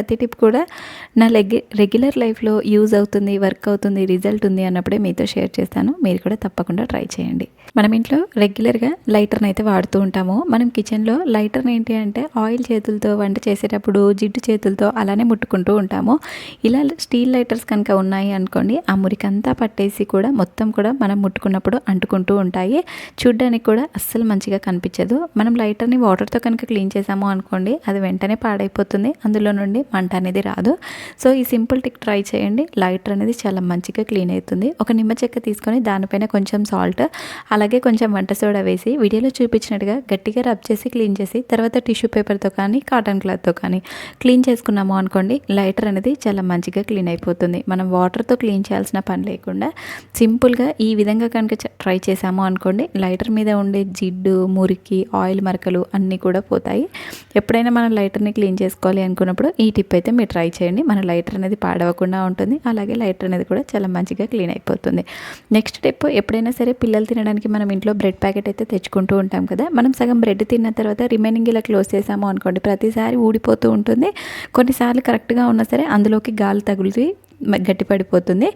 ప్రతి టిప్ కూడా నా లెగ్ రెగ్యులర్ లైఫ్లో యూజ్ అవుతుంది వర్క్ అవుతుంది రిజల్ట్ ఉంది అన్నప్పుడే మీతో షేర్ చేస్తాను. మీరు కూడా తప్పకుండా ట్రై చేయండి. మనం ఇంట్లో రెగ్యులర్గా లైటర్ని అయితే వాడుతూ ఉంటాము. మనం కిచెన్లో లైటర్ని ఏంటి అంటే ఆయిల్ చేతులతో వంట చేసేటప్పుడు జిడ్డు చేతులతో అలానే ముట్టుకుంటూ ఉంటాము. ఇలా స్టీల్ లైటర్స్ కనుక ఉన్నాయి అనుకోండి ఆ మురికంతా పట్టేసి కూడా మొత్తం కూడా మనం ముట్టుకున్నప్పుడు అంటుకుంటూ ఉంటాయి. చూడ్డానికి కూడా అస్సలు మంచిగా కనిపించదు. మనం లైటర్ని వాటర్తో కనుక క్లీన్ చేసాము అనుకోండి అది వెంటనే పాడైపోతుంది. అందులో నుండి మంట అనేది రాదు. సో ఈ సింపుల్ టిక్ ట్రై చేయండి. లైటర్ అనేది చాలా మంచిగా క్లీన్ అవుతుంది. ఒక నిమ్మ చెక్క తీసుకొని దానిపైన కొంచెం సాల్ట్ అలాగే కొంచెం వంట సోడా వేసి వీడియోలో చూపించినట్టుగా గట్టిగా రబ్ చేసి క్లీన్ చేసి తర్వాత టిష్యూ పేపర్తో కానీ కాటన్ క్లాత్తో కానీ క్లీన్ చేసుకున్నాము అనుకోండి లైటర్ అనేది చాలా మంచిగా క్లీన్ అయిపోతుంది. మనం వాటర్తో క్లీన్ చేయాల్సిన పని లేకుండా సింపుల్గా ఈ విధంగా కనుక ట్రై చేసాము అనుకోండి లైటర్ మీద ఉండే జిడ్డు మురికి ఆయిల్ మరకలు అన్నీ కూడా పోతాయి. ఎప్పుడైనా మనం లైటర్ని క్లీన్ చేసుకోవాలి అనుకున్నప్పుడు ఈ టిప్ అయితే మీరు ట్రై చేయండి. మన లైటర్ అనేది పాడవకుండా ఉంటుంది అలాగే లైటర్ అనేది కూడా చాలా మంచిగా క్లీన్ అయిపోతుంది. నెక్స్ట్ టిప్ ఎప్పుడైనా సరే పిల్లలు తినడానికి మనం ఇంట్లో బ్రెడ్ ప్యాకెట్ అయితే తెచ్చుకుంటూ ఉంటాం కదా. మనం సగం బ్రెడ్ తిన్న తర్వాత రిమైనింగ్ ఇలా క్లోజ్ చేసాము అనుకోండి ప్రతిసారి ఊడిపోతూ ఉంటుంది. కొన్నిసార్లు కరెక్ట్గా ఉన్నా సరే అందులోకి గాలి తగులుతూ గట్టిపడిపోతుంది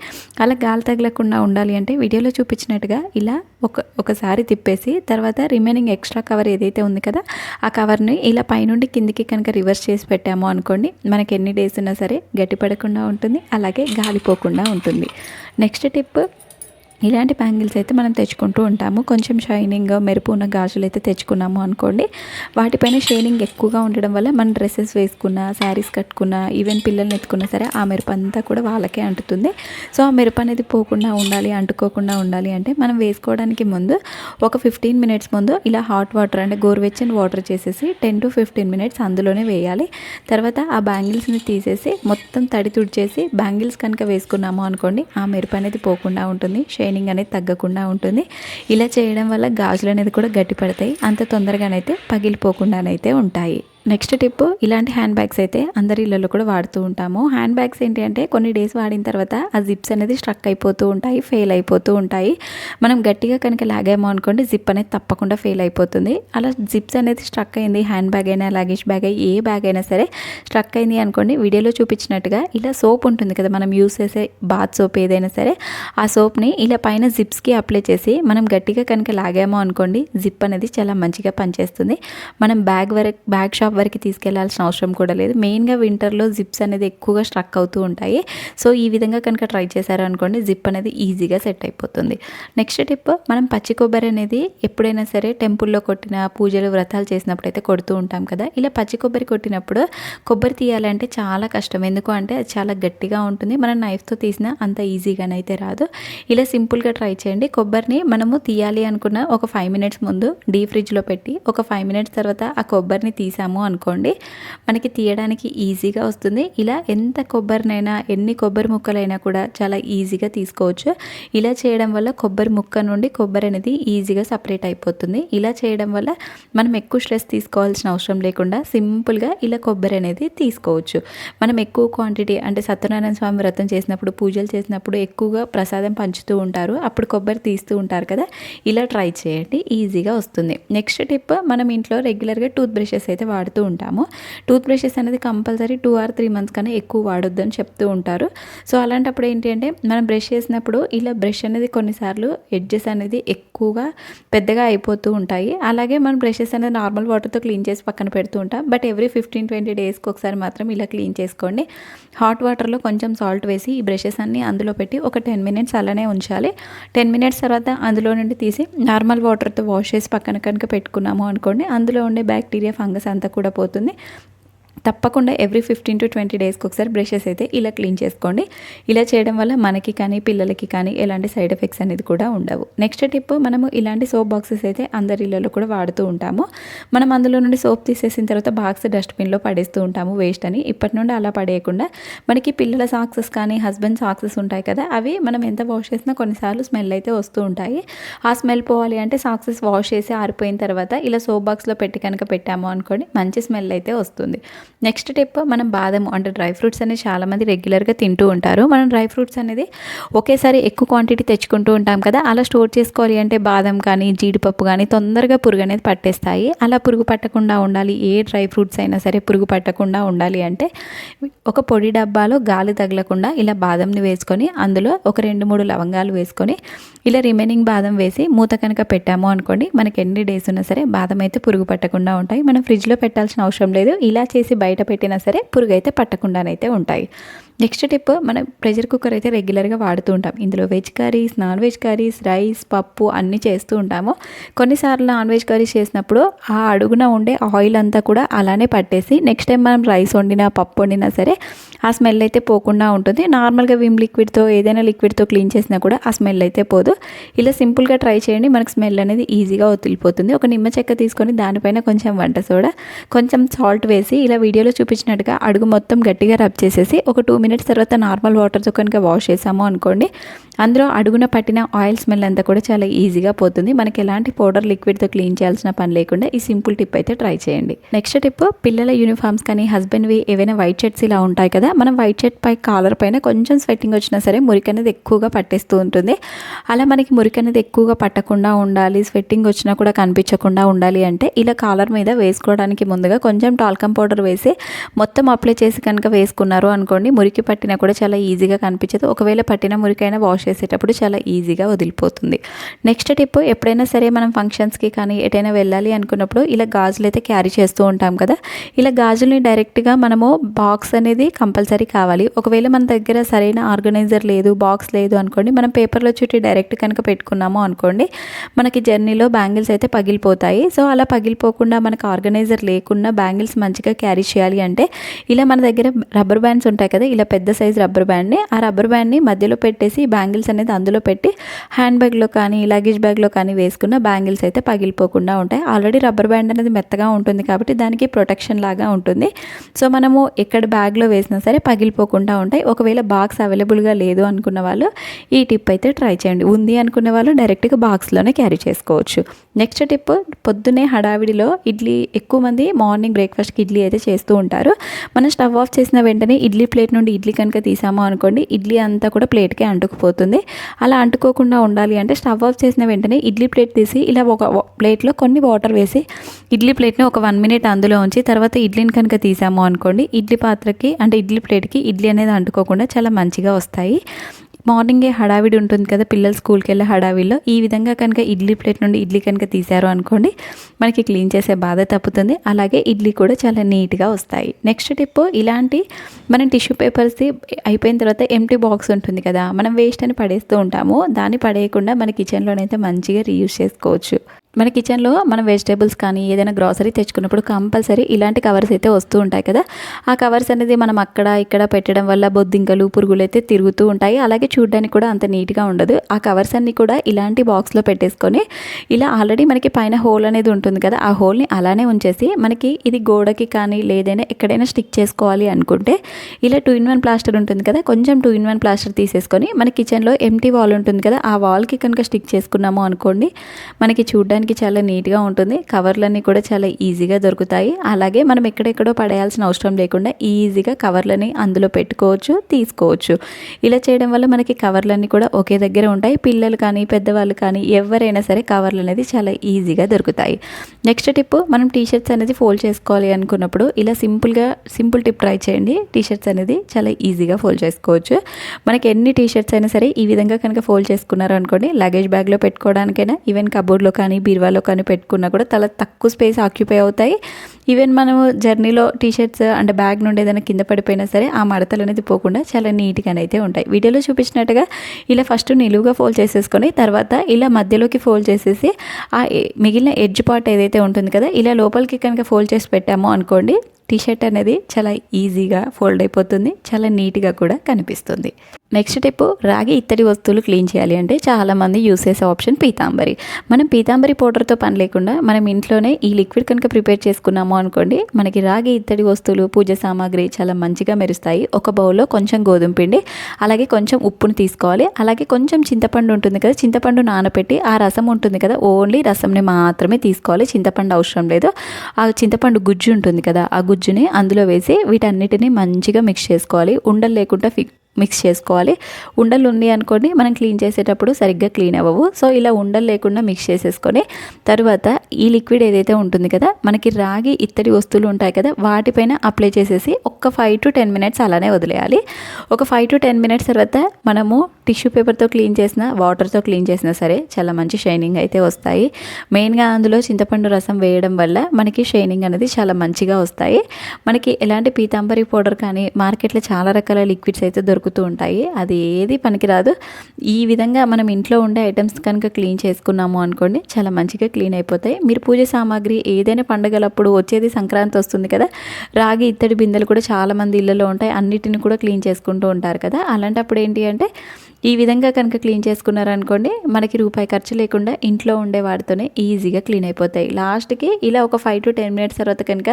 అలా గాలి తగలకుండా ఉండాలి అంటే వీడియోలో చూపించినట్టుగా ఇలా ఒక ఒకసారి తిప్పేసి తర్వాత రిమైనింగ్ ఎక్స్ట్రా కవర్ ఏదైతే ఉంది కదా ఆ కవర్ని ఇలా పైనుండి కిందికి కనుక రివర్స్ చేసి పెట్టాము అనుకోండి మనకి ఎన్ని డేస్ ఉన్నా సరే గట్టిపడకుండా ఉంటుంది అలాగే గాలిపోకుండా ఉంటుంది. నెక్స్ట్ టిప్ ఇలాంటి బ్యాంగిల్స్ అయితే మనం తెచ్చుకుంటూ ఉంటాము. కొంచెం షైనింగ్ మెరుపు ఉన్న గాజులు అయితే తెచ్చుకున్నాము అనుకోండి. వాటిపైన షైనింగ్ ఎక్కువగా ఉండడం వల్ల మనం డ్రెస్సెస్ వేసుకున్న శారీస్ కట్టుకున్న ఈవెన్ పిల్లల్ని ఎత్తుకున్నా సరే ఆ మెరుపు అంతా కూడా వాళ్ళకే అంటుతుంది. సో ఆ మెరుపు అనేది పోకుండా ఉండాలి అంటుకోకుండా ఉండాలి అంటే మనం వేసుకోవడానికి ముందు ఒక ఫిఫ్టీన్ మినిట్స్ ముందు ఇలా హాట్ వాటర్ అంటే గోరువెచ్చని వాటర్ చేసేసి టెన్ టు ఫిఫ్టీన్ మినిట్స్ అందులోనే వేయాలి. తర్వాత ఆ బ్యాంగిల్స్ని తీసేసి మొత్తం తడి తుడిచేసి బ్యాంగిల్స్ కనుక వేసుకున్నాము అనుకోండి ఆ మెరుపు అనేది పోకుండా ఉంటుంది. షైనింగ్ షైనింగ్ అనేది తగ్గకుండా ఉంటుంది. ఇలా చేయడం వల్ల గాజులు అనేది కూడా గట్టిపడతాయి. అంత తొందరగానైతే పగిలిపోకుండానైతే ఉంటాయి. నెక్స్ట్ టిప్ ఇలాంటి హ్యాండ్ బ్యాగ్స్ అయితే అందరి ఇళ్ళలో కూడా వాడుతూ ఉంటాము. హ్యాండ్ బ్యాగ్స్ ఏంటి అంటే కొన్ని డేస్ వాడిన తర్వాత ఆ జిప్స్ అనేది స్ట్రక్ అయిపోతూ ఉంటాయి ఫెయిల్ అయిపోతూ ఉంటాయి. మనం గట్టిగా కనుక లాగామో అనుకోండి జిప్ అనేది తప్పకుండా ఫెయిల్ అయిపోతుంది. అలా జిప్స్ అనేది స్ట్రక్ అయింది హ్యాండ్ బ్యాగ్ అయినా లగేజ్ బ్యాగ్ అయి ఏ బ్యాగ్ అయినా సరే స్ట్రక్ అయింది అనుకోండి వీడియోలో చూపించినట్టుగా ఇలా సోప్ ఉంటుంది కదా మనం యూస్ చేసే బాత్ సోప్ ఏదైనా సరే ఆ సోప్ని ఇలా పైన జిప్స్కి అప్లై చేసి మనం గట్టిగా కనుక లాగామో అనుకోండి జిప్ అనేది చాలా మంచిగా పనిచేస్తుంది. మనం బ్యాగ్ వరకు బ్యాగ్ షాప్ వరకు తీసుకెళ్ళాల్సిన అవసరం కూడా లేదు. మెయిన్గా వింటర్లో జిప్స్ అనేది ఎక్కువగా స్ట్రక్ అవుతూ ఉంటాయి. సో ఈ విధంగా కనుక ట్రై చేశారు అనుకోండి జిప్ అనేది ఈజీగా సెట్ అయిపోతుంది. నెక్స్ట్ టిప్ మనం పచ్చి కొబ్బరి అనేది ఎప్పుడైనా సరే టెంపుల్లో కొట్టిన పూజలు వ్రతాలు చేసినప్పుడు అయితే కొడుతూ ఉంటాం కదా. ఇలా పచ్చి కొబ్బరి కొట్టినప్పుడు కొబ్బరి తీయాలంటే చాలా కష్టం. ఎందుకు అంటే అది చాలా గట్టిగా ఉంటుంది. మనం నైఫ్తో తీసినా అంత ఈజీగానైతే రాదు. ఇలా సింపుల్గా ట్రై చేయండి. కొబ్బరిని మనము తీయాలి అనుకున్న ఒక ఫైవ్ మినిట్స్ ముందు డీ ఫ్రిడ్జ్లో పెట్టి ఒక ఫైవ్ మినిట్స్ తర్వాత ఆ కొబ్బరిని తీసాము అనుకోండి మనకి తీయడానికి ఈజీగా వస్తుంది. ఇలా ఎంత కొబ్బరినైనా ఎన్ని కొబ్బరి ముక్కలైనా కూడా చాలా ఈజీగా తీసుకోవచ్చు. ఇలా చేయడం వల్ల కొబ్బరి ముక్క నుండి కొబ్బరి అనేది ఈజీగా సపరేట్ అయిపోతుంది. ఇలా చేయడం వల్ల మనం ఎక్కువ స్ట్రెస్ తీసుకోవాల్సిన అవసరం లేకుండా సింపుల్గా ఇలా కొబ్బరి అనేది తీసుకోవచ్చు. మనం ఎక్కువ క్వాంటిటీ అంటే సత్యనారాయణ స్వామి వ్రతం చేసినప్పుడు పూజలు చేసినప్పుడు ఎక్కువగా ప్రసాదం పంచుతూ ఉంటారు. అప్పుడు కొబ్బరి తీస్తూ ఉంటారు కదా. ఇలా ట్రై చేయండి. ఈజీగా వస్తుంది. నెక్స్ట్ టిప్ మనం ఇంట్లో రెగ్యులర్గా టూత్ బ్రషెస్ అయితే వాడుతూ ఉంటాము. టూత్ బ్రషెస్ అనేది compulsory two or three months కన్నా ఎక్కువ వాడొద్దు అని చెప్తూ ఉంటారు. సో అలాంటప్పుడు ఏంటి అంటే మనం బ్రష్ చేసినప్పుడు ఇలా బ్రష్ అనేది కొన్నిసార్లు ఎడ్జెస్ అనేది ఎక్కువగా పెద్దగా అయిపోతూ ఉంటాయి. అలాగే మనం బ్రషెస్ అనేది నార్మల్ వాటర్తో క్లీన్ చేసి పక్కన పెడుతూ ఉంటాం. బట్ ఎవ్రీ ఫిఫ్టీన్ ట్వంటీ డేస్కి ఒకసారి మాత్రం ఇలా క్లీన్ చేసుకోండి. హాట్ వాటర్లో కొంచెం సాల్ట్ వేసి ఈ బ్రషెస్ అన్ని అందులో పెట్టి ఒక టెన్ మినిట్స్ అలానే ఉంచాలి. టెన్ మినిట్స్ తర్వాత అందులో నుండి తీసి నార్మల్ వాటర్తో వాష్ చేసి పక్కన కనుక పెట్టుకున్నాము అనుకోండి అందులో ఉండే బ్యాక్టీరియా ఫంగస్ అంతా కూడా కూడా పోతుంది. తప్పకుండా ఎవ్రీ ఫిఫ్టీన్ టు ట్వంటీ డేస్కి ఒకసారి బ్రషెస్ అయితే ఇలా క్లీన్ చేసుకోండి. ఇలా చేయడం వల్ల మనకి కానీ పిల్లలకి కానీ ఎలాంటి సైడ్ ఎఫెక్ట్స్ అనేది కూడా ఉండవు. నెక్స్ట్ టిప్ మనము ఇలాంటి సోప్ బాక్సెస్ అయితే అందరి ఇళ్ళలో కూడా వాడుతూ ఉంటాము. మనం అందులో నుండి సోప్ తీసేసిన తర్వాత బాక్స్ డస్ట్బిన్లో పడేస్తూ ఉంటాము వేస్ట్ అని. ఇప్పటి నుండి అలా పడేయకుండా మనకి పిల్లల సాక్సెస్ కానీ హస్బెండ్ సాక్సెస్ ఉంటాయి కదా అవి మనం ఎంత వాష్ చేసినా కొన్నిసార్లు స్మెల్ అయితే వస్తూ ఉంటాయి. ఆ స్మెల్ పోవాలి అంటే సాక్సెస్ వాష్ చేసి ఆరిపోయిన తర్వాత ఇలా సోప్ బాక్స్లో పెట్టి కనుక పెట్టాము అనుకోండి మంచి స్మెల్ అయితే వస్తుంది. నెక్స్ట్ టిప్ మనం బాదం అంటే డ్రై ఫ్రూట్స్ అనేది చాలామంది రెగ్యులర్గా తింటూ ఉంటారు. మనం డ్రై ఫ్రూట్స్ అనేది ఒకేసారి ఎక్కువ క్వాంటిటీ తెచ్చుకుంటూ ఉంటాం కదా అలా స్టోర్ చేసుకోవాలి అంటే బాదం కానీ జీడిపప్పు కానీ తొందరగా పురుగు అనేది పట్టేస్తాయి. అలా పురుగు పట్టకుండా ఉండాలి ఏ డ్రై ఫ్రూట్స్ అయినా సరే పురుగు పట్టకుండా ఉండాలి అంటే ఒక పొడి డబ్బాలో గాలి తగలకుండా ఇలా బాదంని వేసుకొని అందులో ఒక రెండు మూడు లవంగాలు వేసుకొని ఇలా రిమైనింగ్ బాదం వేసి మూత కనుక పెట్టాము అనుకోండి మనకి ఎన్ని డేస్ ఉన్నా సరే బాదం అయితే పురుగు పట్టకుండా ఉంటాయి. మనం ఫ్రిడ్జ్లో పెట్టాల్సిన అవసరం లేదు. ఇలా చేసి బయట పెట్టినా సరే పురుగు అయితే పట్టకుండానైతే ఉంటాయి. నెక్స్ట్ టిప్ మనం ప్రెషర్ కుక్కర్ అయితే రెగ్యులర్గా వాడుతూ ఉంటాం. ఇందులో veg curries non veg curries rice పప్పు అన్నీ చేస్తూ ఉంటాము. కొన్నిసార్లు నాన్ వెజ్ కర్రీస్ చేసినప్పుడు ఆ అడుగున ఉండే ఆయిల్ అంతా కూడా అలానే పట్టేసి నెక్స్ట్ టైం మనం రైస్ వండినా పప్పు వండినా సరే ఆ స్మెల్ అయితే పోకుండా ఉంటుంది. నార్మల్గా విమ్ లిక్విడ్తో ఏదైనా లిక్విడ్తో క్లీన్ చేసినా కూడా ఆ స్మెల్ అయితే పోదు. ఇలా సింపుల్గా ట్రై చేయండి మనకు స్మెల్ అనేది ఈజీగా వదిలిపోతుంది. ఒక నిమ్మ చెక్క తీసుకొని దానిపైన కొంచెం వంట సోడా కొంచెం సాల్ట్ వేసి ఇలా వీడియోలో చూపించినట్టుగా అడుగు మొత్తం గట్టిగా రబ్ చేసేసి ఒక టూ మినిట్స్ తర్వాత నార్మల్ వాటర్తో కనుక వాష్ చేసాము అనుకోండి అందులో అడుగున పట్టిన ఆయిల్ స్మెల్ అంతా కూడా చాలా ఈజీగా పోతుంది. మనకి ఎలాంటి పౌడర్ లిక్విడ్తో క్లీన్ చేయాల్సిన పని లేకుండా ఈ సింపుల్ టిప్ అయితే ట్రై చేయండి. నెక్స్ట్ టిప్ పిల్లల యూనిఫామ్స్ కానీ హస్బెండ్వి ఏవైనా వైట్ షర్ట్స్ ఇలా ఉంటాయి కదా మనం వైట్ షర్ట్ పై కాలర్ పైన కొంచెం స్వెట్టింగ్ వచ్చినా సరే మురికి అనేది ఎక్కువగా పట్టేస్తూ ఉంటుంది. అలా మనకి మురికి అనేది ఎక్కువగా పట్టకుండా ఉండాలి స్వెట్టింగ్ వచ్చినా కూడా కనిపించకుండా ఉండాలి అంటే ఇలా కాలర్ మీద వేసుకోవడానికి ముందుగా కొంచెం టాల్కమ్ పౌడర్ వేసి మొత్తం అప్లై చేసి కనుక వేసుకున్నారు అనుకోండి మురికి మురికి పట్టినా కూడా చాలా ఈజీగా కనిపించదు. ఒకవేళ పట్టిన మురికైనా వాష్ చేసేటప్పుడు చాలా ఈజీగా వదిలిపోతుంది. నెక్స్ట్ టిప్ ఎప్పుడైనా సరే మనం ఫంక్షన్స్కి కానీ ఎటైనా వెళ్ళాలి అనుకున్నప్పుడు ఇలా గాజులు అయితే క్యారీ చేస్తూ ఉంటాం కదా. ఇలా గాజుల్ని డైరెక్ట్గా మనము బాక్స్ అనేది కంపల్సరీ కావాలి. ఒకవేళ మన దగ్గర సరైన ఆర్గనైజర్ లేదు బాక్స్ లేదు అనుకోండి మనం పేపర్లో చుట్టి డైరెక్ట్ కనుక పెట్టుకున్నాము అనుకోండి మనకి జర్నీలో బ్యాంగిల్స్ అయితే పగిలిపోతాయి. సో అలా పగిలిపోకుండా మనకు ఆర్గనైజర్ లేకుండా బ్యాంగిల్స్ మంచిగా క్యారీ చేయాలి అంటే ఇలా మన దగ్గర రబ్బర్ బ్యాండ్స్ ఉంటాయి కదా ఇలా పెద్ద సైజ్ రబ్బర్ బ్యాండ్ని ఆ రబ్బర్ బ్యాండ్ని మధ్యలో పెట్టేసి బ్యాంగిల్స్ అనేది అందులో పెట్టి హ్యాండ్ బ్యాగ్లో కానీ లగేజ్ బ్యాగ్లో కానీ వేసుకున్న బ్యాంగిల్స్ అయితే పగిలిపోకుండా ఉంటాయి. ఆల్రెడీ రబ్బర్ బ్యాండ్ అనేది మెత్తగా ఉంటుంది కాబట్టి దానికి ప్రొటెక్షన్ లాగా ఉంటుంది. సో మనము ఎక్కడ బ్యాగ్లో వేసినా సరే పగిలిపోకుండా ఉంటాయి. ఒకవేళ బాక్స్ అవైలబుల్గా లేదు అనుకున్న వాళ్ళు ఈ టిప్ అయితే ట్రై చేయండి. ఉంది అనుకునే వాళ్ళు డైరెక్ట్గా బాక్స్లోనే క్యారీ చేసుకోవచ్చు. నెక్స్ట్ టిప్ పొద్దునే హడావిడిలో ఇడ్లీ ఎక్కువ మంది మార్నింగ్ బ్రేక్ఫాస్ట్కి ఇడ్లీ అయితే చేస్తూ ఉంటారు. మనం స్టవ్ ఆఫ్ చేసిన వెంటనే ఇడ్లీ ప్లేట్ నుండి ఇడ్లీ కనుక తీసాము అనుకోండి ఇడ్లీ అంతా కూడా ప్లేట్కే అంటుకుపోతుంది. అలా అంటుకోకుండా ఉండాలి అంటే స్టవ్ ఆఫ్ చేసిన వెంటనే ఇడ్లీ ప్లేట్ తీసి ఇలా ఒక ప్లేట్లో కొన్ని వాటర్ వేసి ఇడ్లీ ప్లేట్ని ఒక వన్ మినిట్ అందులో ఉంచి తర్వాత ఇడ్లీని కనుక తీసాము అనుకోండి ఇడ్లీ పాత్రకి అంటే ఇడ్లీ ప్లేట్కి ఇడ్లీ అనేది అంటుకోకుండా చాలా మంచిగా వస్తాయి. మార్నింగే హడావిడి ఉంటుంది కదా పిల్లలు స్కూల్కి వెళ్ళే హడావిడిలో. ఈ విధంగా కనుక ఇడ్లీ ప్లేట్ నుండి ఇడ్లీ కనుక తీశారు అనుకోండి మనకి క్లీన్ చేసే బాధ తప్పుతుంది. అలాగే ఇడ్లీ కూడా చాలా నీట్గా వస్తాయి. నెక్స్ట్ టిప్ ఇలాంటి మనం టిష్యూ పేపర్స్ది అయిపోయిన తర్వాత ఎంటీ బాక్స్ ఉంటుంది కదా మనం వేస్ట్ అని పడేస్తూ ఉంటాము. దాన్ని పడేయకుండా మన కిచెన్లోనైతే మంచిగా రీయూజ్ చేసుకోవచ్చు. మన కిచెన్లో మనం వెజిటేబుల్స్ కానీ ఏదైనా గ్రాసరీ తెచ్చుకున్నప్పుడు కంపల్సరీ ఇలాంటి కవర్స్ అయితే వస్తూ ఉంటాయి కదా. ఆ కవర్స్ అనేది మనం అక్కడ ఇక్కడ పెట్టడం వల్ల బొద్దింకలు పురుగులు అయితే తిరుగుతూ ఉంటాయి. అలాగే చూడడానికి కూడా అంత నీట్గా ఉండదు. ఆ కవర్స్ అన్నీ కూడా ఇలాంటి బాక్స్లో పెట్టేసుకొని ఇలా ఆల్రెడీ మనకి పైన హోల్ అనేది ఉంటుంది కదా. ఆ హోల్ని అలానే ఉంచేసి మనకి ఇది గోడకి కానీ లేదైనా ఎక్కడైనా స్టిక్ చేసుకోవాలి అనుకుంటే ఇలా టూ ఇన్ వన్ ప్లాస్టర్ ఉంటుంది కదా. కొంచెం టూ ఇన్ వన్ ప్లాస్టర్ తీసేసుకొని మన కిచెన్లో ఎంటీ వాల్ ఉంటుంది కదా. ఆ వాల్కి కనుక స్టిక్ చేసుకున్నాము అనుకోండి మనకి చూడడానికి చాలా నీట్గా ఉంటుంది. కవర్లన్నీ కూడా చాలా ఈజీగా దొరుకుతాయి. అలాగే మనం ఎక్కడెక్కడో పడేయాల్సిన అవసరం లేకుండా ఈజీగా కవర్లని అందులో పెట్టుకోవచ్చు తీసుకోవచ్చు. ఇలా చేయడం వల్ల మనకి కవర్లన్నీ కూడా ఒకే దగ్గర ఉంటాయి. పిల్లలు కానీ పెద్దవాళ్ళు కానీ ఎవరైనా సరే కవర్లు అనేది చాలా ఈజీగా దొరుకుతాయి. నెక్స్ట్ టిప్ మనం టీ షర్ట్స్ అనేది ఫోల్డ్ చేసుకోవాలి అనుకున్నప్పుడు ఇలా సింపుల్గా సింపుల్ టిప్ ట్రై చేయండి. టీ షర్ట్స్ అనేది చాలా ఈజీగా ఫోల్డ్ చేసుకోవచ్చు. మనకి ఎన్ని టీషర్ట్స్ అయినా సరే ఈ విధంగా కనుక ఫోల్డ్ చేసుకున్నారు అనుకోండి లగేజ్ బ్యాగ్లో పెట్టుకోవడానికైనా ఈవెన్ కబోర్డ్లో కానీ బీరువాలో కానీ పెట్టుకున్నా కూడా చాలా తక్కువ స్పేస్ ఆక్యుపై అవుతాయి. ఈవెన్ మనము జర్నీలో టీషర్ట్స్ అంటే బ్యాగ్ నుండి ఏదైనా కింద పడిపోయినా సరే ఆ మడతలు అనేది పోకుండా చాలా నీట్గానైతే ఉంటాయి. వీడియోలో చూపించినట్టుగా ఇలా ఫస్ట్ నిలువుగా ఫోల్డ్ చేసేసుకొని తర్వాత ఇలా మధ్యలోకి ఫోల్డ్ చేసేసి ఆ మిగిలిన ఎడ్జ్ పార్ట్ ఏదైతే ఉంటుంది కదా ఇలా లోపలికి కనుక ఫోల్డ్ చేసి పెట్టామో అనుకోండి టీషర్ట్ అనేది చాలా ఈజీగా ఫోల్డ్ అయిపోతుంది చాలా నీట్గా కూడా కనిపిస్తుంది. నెక్స్ట్ టిప్ రాగి ఇత్తడి వస్తువులు క్లీన్ చేయాలి అంటే చాలామంది యూస్ చేసే ఆప్షన్ పీతాంబరి. మనం పీతాంబరి పౌడర్తో పని లేకుండా మనం ఇంట్లోనే ఈ లిక్విడ్ కనుక ప్రిపేర్ చేసుకున్నాము అనుకోండి మనకి రాగి ఇత్తడి వస్తువులు పూజ సామాగ్రి చాలా మంచిగా మెరుస్తాయి. ఒక బౌల్లో కొంచెం గోధుమ పిండి అలాగే కొంచెం ఉప్పును తీసుకోవాలి. అలాగే కొంచెం చింతపండు ఉంటుంది కదా చింతపండు నానబెట్టి ఆ రసం ఉంటుంది కదా ఓన్లీ రసంని మాత్రమే తీసుకోవాలి. చింతపండు అవసరం లేదు. ఆ చింతపండు గుజ్జు ఉంటుంది కదా ఆ గుజ్జుని అందులో వేసి వీటన్నిటిని మంచిగా మిక్స్ చేసుకోవాలి. ఉండలు లేకుండా ఫిక్ మిక్స్ చేసుకోవాలి. ఉండలు ఉంది అనుకోండి మనం క్లీన్ చేసేటప్పుడు సరిగ్గా క్లీన్ అవ్వవు. సో ఇలా ఉండలు లేకుండా మిక్స్ చేసేసుకొని తర్వాత ఈ లిక్విడ్ ఏదైతే ఉంటుంది కదా మనకి రాగి ఇత్తడి వస్తువులు ఉంటాయి కదా వాటిపైన అప్లై చేసేసి ఒక్క ఫైవ్ టు టెన్ మినిట్స్ అలానే వదిలేయాలి. ఒక ఫైవ్ టు టెన్ మినిట్స్ తర్వాత మనము టిష్యూ పేపర్తో క్లీన్ చేసిన వాటర్తో క్లీన్ చేసినా సరే చాలా మంచి షైనింగ్ అయితే వస్తాయి. మెయిన్గా అందులో చింతపండు రసం వేయడం వల్ల మనకి షైనింగ్ అనేది చాలా మంచిగా వస్తాయి. మనకి ఎలాంటి పీతాంబరి పౌడర్ కానీ మార్కెట్లో చాలా రకాల లిక్విడ్స్ అయితే దొరుకుతూ ఉంటాయి. అది ఏది పనికిరాదు. ఈ విధంగా మనం ఇంట్లో ఉండే ఐటమ్స్ కనుక క్లీన్ చేసుకున్నాము అనుకోండి చాలా మంచిగా క్లీన్ అయిపోతాయి. మీరు పూజ సామాగ్రి ఏదైనా పండగలప్పుడు వచ్చేది సంక్రాంతి వస్తుంది కదా రాగి ఇత్తడి బిందెలు కూడా చాలామంది ఇళ్ళలో ఉంటాయి. అన్నిటిని కూడా క్లీన్ చేసుకుంటూ ఉంటారు కదా. అలాంటప్పుడు ఏంటి అంటే ఈ విధంగా కనుక క్లీన్ చేసుకున్నారనుకోండి మనకి రూపాయి ఖర్చు లేకుండా ఇంట్లో ఉండే వాటితోనే ఈజీగా క్లీన్ అయిపోతాయి. లాస్ట్కి ఇలా ఒక ఫైవ్ టు టెన్ మినిట్స్ తర్వాత కనుక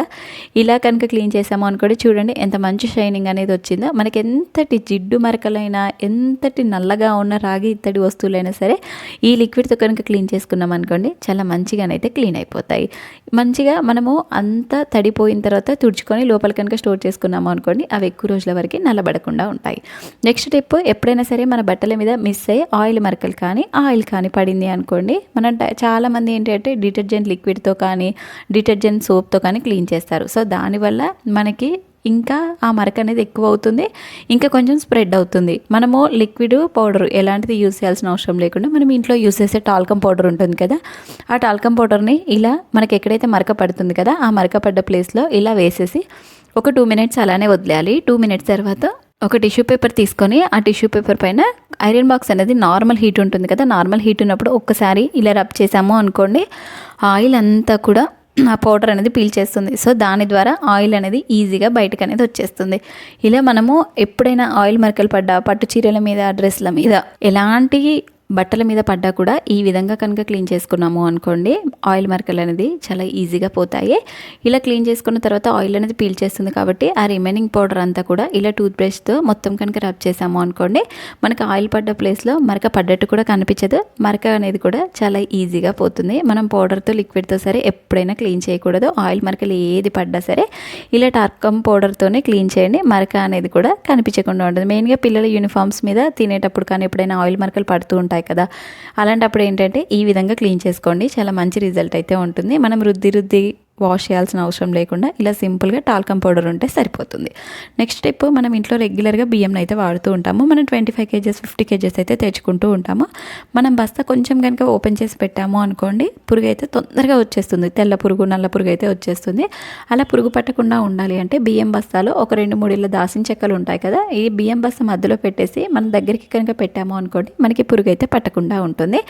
ఇలా కనుక క్లీన్ చేసాము అనుకోండి చూడండి ఎంత మంచి షైనింగ్ అనేది వచ్చిందో. మనకి ఎంతటి జిడ్డు మరకలైనా ఎంతటి నల్లగా ఉన్న రాగి ఇత్తడి వస్తువులైనా సరే ఈ లిక్విడ్తో కనుక క్లీన్ చేసుకున్నాం అనుకోండి చాలా మంచిగానైతే క్లీన్ అయిపోతాయి. మంచిగా మనము అంతా తడిపోయిన తర్వాత తుడుచుకొని లోపల కనుక స్టోర్ చేసుకున్నాము అనుకోండి అవి ఎక్కువ రోజుల వరకు నల్లబడకుండా ఉంటాయి. నెక్స్ట్ టిప్ ఎప్పుడైనా సరే మన బట్టల బట్టల మీద మిస్ అయ్యి ఆయిల్ మరకలు కానీ ఆయిల్ కానీ పడింది అనుకోండి. మనం చాలామంది ఏంటంటే డిటర్జెంట్ లిక్విడ్తో కానీ డిటర్జెంట్ సోప్తో కానీ క్లీన్ చేస్తారు. సో దానివల్ల మనకి ఇంకా ఆ మరక అనేది ఎక్కువ అవుతుంది. ఇంకా కొంచెం స్ప్రెడ్ అవుతుంది. మనము లిక్విడ్ పౌడర్ ఎలాంటిది యూస్ చేయాల్సిన అవసరం లేకుండా మనం ఇంట్లో యూస్ చేసే టాల్కమ్ పౌడర్ ఉంటుంది కదా. ఆ టాల్కమ్ పౌడర్ని ఇలా మనకి ఎక్కడైతే మరక పడుతుంది కదా ఆ మరక పడ్డ ప్లేస్లో ఇలా వేసేసి ఒక టూ మినిట్స్ అలానే వదిలేయాలి. టూ మినిట్స్ తర్వాత ఒక టిష్యూ పేపర్ తీసుకొని ఆ టిష్యూ పేపర్ పైన ఐరన్ బాక్స్ అనేది నార్మల్ హీట్ ఉంటుంది కదా నార్మల్ హీట్ ఉన్నప్పుడు ఒక్కసారి ఇలా రబ్ చేసాము అనుకోండి ఆయిల్ అంతా కూడా ఆ పౌడర్ అనేది పీల్చేస్తుంది సో దాని ద్వారా ఆయిల్ అనేది ఈజీగా బయటకు అనేది వచ్చేస్తుంది. ఇలా మనము ఎప్పుడైనా ఆయిల్ మరకలు పడ్డా పట్టు చీరల మీద డ్రెస్ల మీద ఎలాంటి బట్టల మీద పడ్డా కూడా ఈ విధంగా కనుక క్లీన్ చేసుకున్నాము అనుకోండి ఆయిల్ మరకలు అనేది చాలా ఈజీగా పోతాయి. ఇలా క్లీన్ చేసుకున్న తర్వాత ఆయిల్ అనేది పీల్ చేస్తుంది కాబట్టి ఆ రిమైనింగ్ పౌడర్ అంతా కూడా ఇలా టూత్ బ్రష్తో మొత్తం కనుక రబ్ చేసాము అనుకోండి మనకి ఆయిల్ పడ్డ ప్లేస్లో మరక పడ్డట్టు కూడా కనిపించదు. మరక అనేది కూడా చాలా ఈజీగా పోతుంది. మనం పౌడర్తో లిక్విడ్తో సరే ఎప్పుడైనా క్లీన్ చేయకూడదు. ఆయిల్ మరకలు ఏది పడ్డా సరే ఇలా టార్కమ్ పౌడర్తోనే క్లీన్ చేయండి. మరక అనేది కూడా కనిపించకుండా ఉంటుంది మెయిన్గా పిల్లల యూనిఫామ్స్ మీద తినేటప్పుడు కానీ ఎప్పుడైనా ఆయిల్ మరకలు పడుతూ ఉంటాయి ఉంటాయి కదా. అలాంటప్పుడు ఏంటంటే ఈ విధంగా క్లీన్ చేసుకోండి. చాలా మంచి రిజల్ట్ అయితే ఉంటుంది. మనం రుద్ది రుద్ది వాష్ చేయాల్సిన అవసరం లేకుండా ఇలా సింపుల్గా టాల్కమ్ పౌడర్ ఉంటే సరిపోతుంది. నెక్స్ట్ స్టెప్ మనం ఇంట్లో రెగ్యులర్గా బియ్యం అయితే వాడుతూ ఉంటాము. మనం twenty five kgs fifty kgs అయితే తెచ్చుకుంటూ ఉంటాము. మనం బస్తా కొంచెం కనుక ఓపెన్ చేసి పెట్టాము అనుకోండి పురుగు అయితే తొందరగా వచ్చేస్తుంది. తెల్ల పురుగు నల్ల పురుగు అయితే వచ్చేస్తుంది. అలా పురుగు పట్టకుండా ఉండాలి అంటే బియ్యం బస్తాలో ఒక రెండు మూడు ఇళ్ళ దాసిన చెక్కలు ఉంటాయి కదా ఈ బియ్యం బస్తా మధ్యలో పెట్టేసి మన దగ్గరికి కనుక పెట్టాము అనుకోండి మనకి పురుగు అయితే పట్టకుండా ఉంటుంది.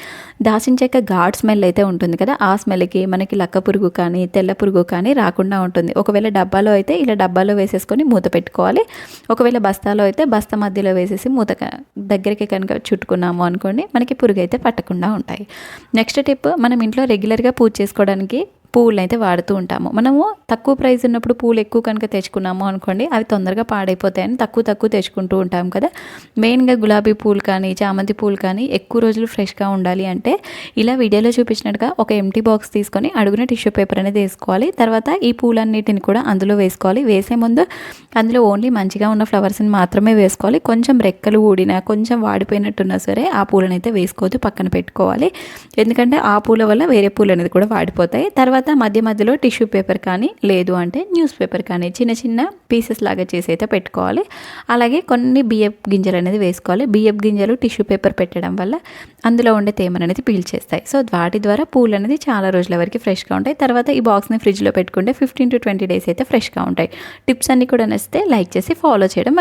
దాసిన చెక్క ఘాట్ స్మెల్ అయితే ఉంటుంది కదా ఆ స్మెల్కి మనకి లక్క పురుగు కానీ తెల్ల పురుగు కానీ రాకుండా ఉంటుంది. ఒకవేళ డబ్బాలో అయితే ఇలా డబ్బాలో వేసేసుకొని మూత పెట్టుకోవాలి. ఒకవేళ బస్తాలో అయితే బస్తా మధ్యలో వేసేసి మూత దగ్గరికి కనుక చుట్టుకున్నాము అనుకోండి మనకి పురుగు అయితే పట్టకుండా ఉంటాయి. నెక్స్ట్ టిప్ మనం ఇంట్లో రెగ్యులర్గా పూజ చేసుకోవడానికి పూలు అయితే వాడుతూ ఉంటాము. మనము తక్కువ ప్రైస్ ఉన్నప్పుడు పూలు ఎక్కువ కనుక తెచ్చుకున్నాము అనుకోండి అవి తొందరగా పాడైపోతాయని తక్కువ తక్కువ తెచ్చుకుంటూ ఉంటాం కదా. మెయిన్గా గులాబీ పూలు కానీ చామంతి పూలు కానీ ఎక్కువ రోజులు ఫ్రెష్గా ఉండాలి అంటే ఇలా వీడియోలో చూపించినట్టుగా ఒక ఎంటీ బాక్స్ తీసుకొని అడుగున టిష్యూ పేపర్ అనేది వేసుకోవాలి. తర్వాత ఈ పూలన్నిటిని కూడా అందులో వేసుకోవాలి. వేసే ముందు అందులో ఓన్లీ మంచిగా ఉన్న ఫ్లవర్స్ని మాత్రమే వేసుకోవాలి. కొంచెం రెక్కలు ఊడినా కొంచెం వాడిపోయినట్టున్నా సరే ఆ పూలనైతే వేసుకోవద్దు పక్కన పెట్టుకోవాలి. ఎందుకంటే ఆ పూల వల్ల వేరే పూలు అనేది కూడా వాడిపోతాయి. తర్వాత తర్వాత మధ్య మధ్యలో టిష్యూ పేపర్ కానీ లేదు అంటే న్యూస్ పేపర్ కానీ చిన్న చిన్న పీసెస్ లాగా చేసి అయితే పెట్టుకోవాలి. అలాగే కొన్ని బియ్యపు గింజలు అనేది వేసుకోవాలి. బియ్యపు గింజలు టిష్యూ పేపర్ పెట్టడం వల్ల అందులో ఉండే తేమను అనేది పీల్చేస్తాయి. సో వాటి ద్వారా పూలు అనేది చాలా రోజుల వరకు ఫ్రెష్గా ఉంటాయి. తర్వాత ఈ బాక్స్ని ఫ్రిడ్జ్లో పెట్టుకుంటే ఫిఫ్టీన్ టు ట్వంటీ డేస్ అయితే ఫ్రెష్గా ఉంటాయి. టిప్స్ అన్ని కూడా నచ్చితే లైక్ చేసి ఫాలో చేయడం